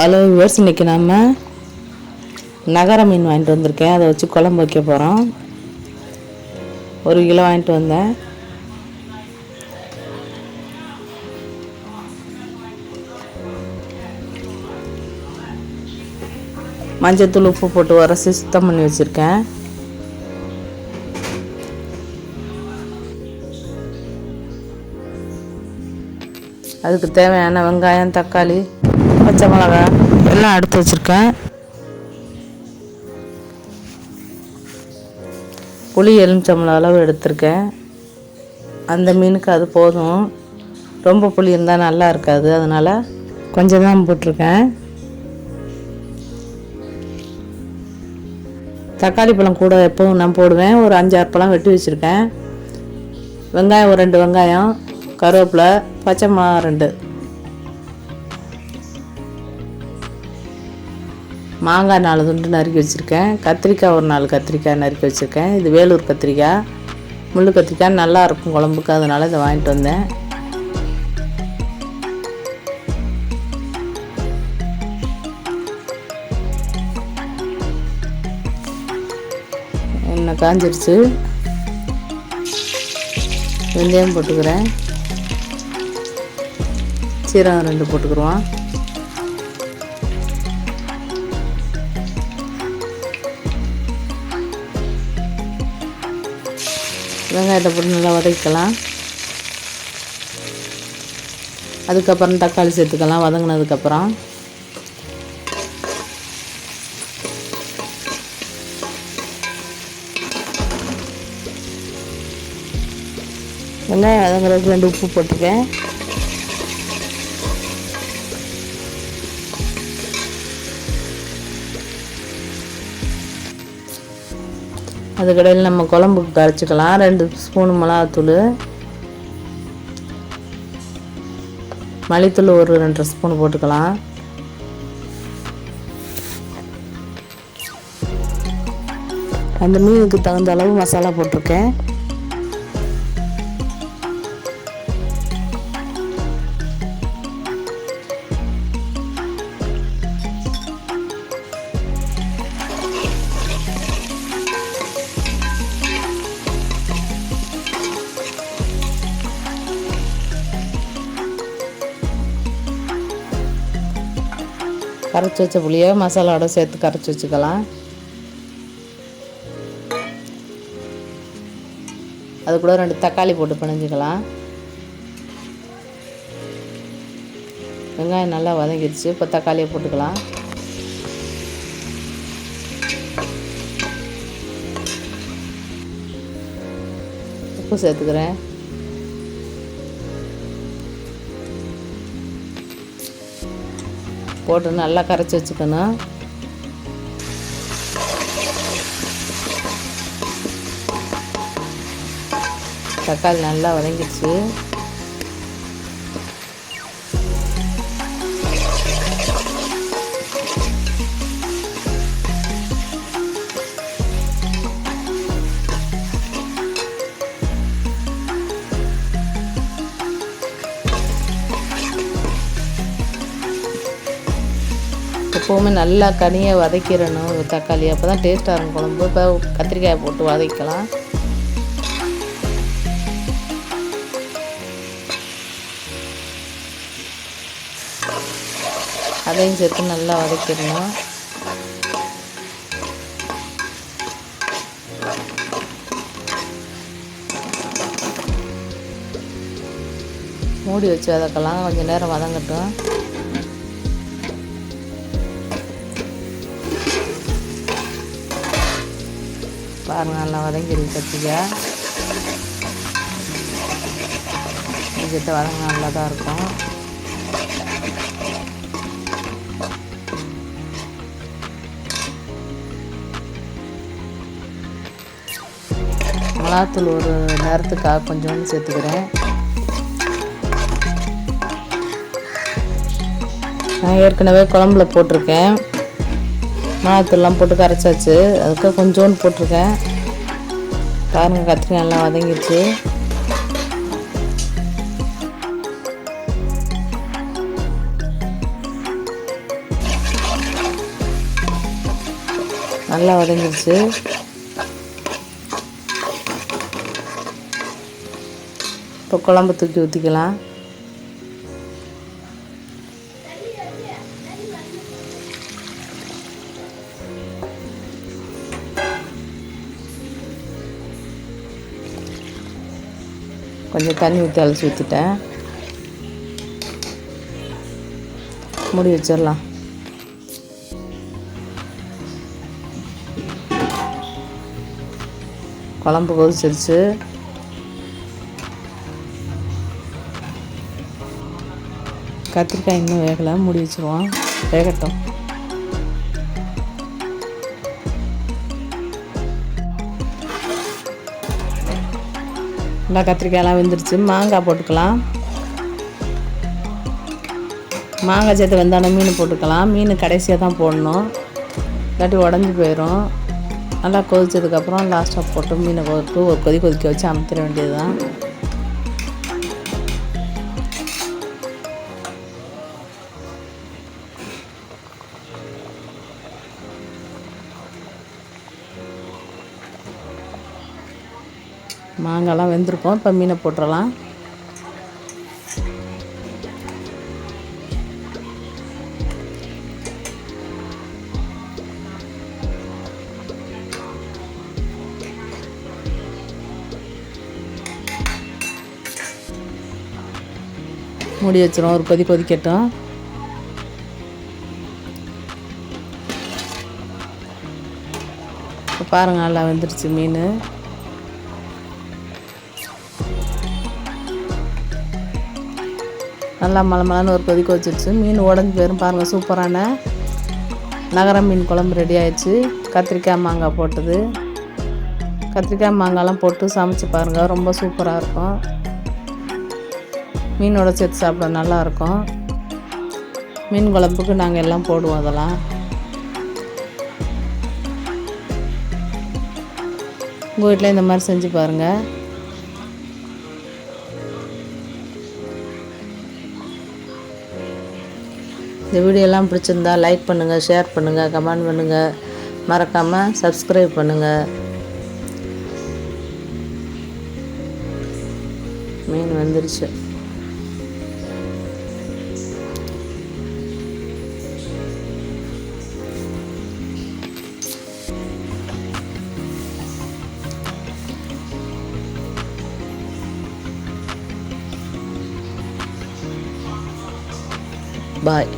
Hello viewers இன்றைக்கி நம்ம நகர மீன் வாங்கிட்டு வந்திருக்கேன். அதை வச்சு குழம்பு வைக்க போகிறோம் ஒரு கிலோ வாங்கிட்டு வந்தேன். மஞ்சத்தூள் உப்பு போட்டு உரசி சுத்தம் பண்ணி வச்சுருக்கேன். அதுக்கு தேவையான வெங்காயம் தக்காளி பச்சை மிளகா எல்லாம் எடுத்து வச்சுருக்கேன். புளி எலுமிச்சம்பழம் அளவு எடுத்திருக்கேன். அந்த மீனுக்கு அது போதும். ரொம்ப புளி இருந்தால் நல்லா இருக்காது. அதனால் கொஞ்சம் தான் போட்டிருக்கேன். தக்காளி பழம் கூட எப்பவும் நான் போடுவேன். ஒரு அஞ்சாறு பழம் வெட்டி வச்சுருக்கேன். வெங்காயம் ஒரு ரெண்டு வெங்காயம் கருவேப்பிலை பச்சை மிளகா ரெண்டு. மாங்காய் நாலு துண்டு நறுக்கி வச்சுருக்கேன். கத்திரிக்காய் ஒரு நாலு கத்திரிக்காய் நறுக்கி வச்சுருக்கேன். இது வேலூர் கத்திரிக்காய். முள்ளு கத்திரிக்காய் நல்லா இருக்கும் குழம்புக்கு அதனால் இதை வாங்கிட்டு வந்தேன். எண்ணெய் காஞ்சிருச்சு. வெந்தயம் போட்டுக்கிறேன். சீரகம் ரெண்டு போட்டுக்குருவோம் வெங்காயத்தை போட்டு நல்லா வதக்கிக்கலாம் அதுக்கப்புறம் தக்காளி சேர்த்துக்கலாம் வதங்கினதுக்கப்புறம். வெங்காயம் வதங்குறதுக்கு ரெண்டு உப்பு போட்டிருக்கேன். அதுக்கடையில் நம்ம குழம்புக்கு கரைச்சிக்கலாம். ரெண்டு ஸ்பூன் மிளகாத்தூள். மல்லித்தூள் ஒரு ரெண்டரை ஸ்பூன் போட்டுக்கலாம். அந்த மீனுக்கு தகுந்த அளவு மசாலா போட்டிருக்கேன். கரைச்சி வச்ச புளியை மசாலாவோட சேர்த்து கரைச்சி வச்சுக்கலாம். அது கூட ரெண்டு தக்காளி போட்டு பிணைஞ்சிக்கலாம். வெங்காயம் நல்லா வதங்கிடுச்சு. இப்போ தக்காளியை போட்டுக்கலாம். உப்பு சேர்த்துக்கிறேன். போட்டு நல்லா கரைச்சி வச்சுக்கணும். தக்காளி நல்லா வதங்கிடுச்சு. எப்போவுமே நல்லா கனியை வதக்கிடணும் தக்காளி. அப்போ தான் டேஸ்ட்டாக இருக்கும் குழம்பு. இப்போ கத்திரிக்காயை போட்டு வதக்கலாம். அதையும் சேர்த்து நல்லா வதக்கிடணும். மூடி வச்சு வதக்கலாம். கொஞ்சம் நேரம் வதங்கட்டும். பாருங்க நல்லா வதங்கிடுது கத்திரிக்காய். கிட்ட வதங்க நல்லா தான் இருக்கும். மிளகாத்தூள் ஒரு நேரத்துக்காக கொஞ்சோண்டு சேர்த்துக்கிறேன். நான் ஏற்கனவே குழம்புல போட்டிருக்கேன். மிளகாத்தூள்லாம் போட்டு கரைச்சாச்சு. அதுக்கு கொஞ்சோண்டு போட்டிருக்கேன். பாருங்கள் கத்திரிக்காய் நல்லா வதங்கிடுச்சு. நல்லா வதங்கிடுச்சு. இப்போ குழம்பு தூக்கி ஊற்றிக்கலாம் கொஞ்சம் தண்ணி ஊற்றி அலசி ஊற்றிட்டேன் மூடி வச்சிடலாம். குழம்பு கொதிச்சிருச்சு. கத்திரிக்காய் இன்னும் வேகலை மூடி வச்சுருவோம். வேகட்டும். நல்லா கத்திரிக்காயெல்லாம் வெந்துருச்சு. மாங்காய் போட்டுக்கலாம். மாங்காய் சேர்த்து வெந்தான மீன் போட்டுக்கலாம். மீன் கடைசியாக தான் போடணும். இல்லாட்டி உடஞ்சி போயிடும் நல்லா கொதிச்சதுக்கப்புறம் லாஸ்ட்டாக போட்டு மீனை போட்டு ஒரு கொதி கொதிக்க வச்சு அமுத்திட வேண்டியது தான் மாங்காய்லாம் வெந்திருக்கும். இப்போ மீனை போட்டுடலாம் மூடி வச்சிரும் ஒரு கொதி கொதிக்கட்டும். இப்போ பாருங்கள் நல்லா வெந்துருச்சு மீன். நல்லா மலை ஒரு கொதிக்க வச்சிருச்சு. மீன் உடஞ்சி போயிரும் பாருங்கள் சூப்பரான நகர மீன் குழம்பு ரெடி ஆயிடுச்சு. கத்திரிக்காய் மாங்காய் போட்டது. கத்திரிக்காய் மாங்காய்லாம் போட்டு சமைச்சு பாருங்கள் ரொம்ப சூப்பராக இருக்கும். மீனோட சேர்த்து சாப்பிட நல்லாயிருக்கும் மீன் குழம்புக்கு நாங்கள் எல்லாம் போடுவோம் அதெல்லாம். உங்கள் வீட்டில் இந்த மாதிரி செஞ்சு பாருங்கள் இந்த வீடியோலாம் பிடிச்சிருந்தா லைக் பண்ணுங்கள் ஷேர் பண்ணுங்கள் கமெண்ட் பண்ணுங்கள் மறக்காமல் சப்ஸ்கிரைப் பண்ணுங்கள் மீன் வந்துருச்சு. பாய்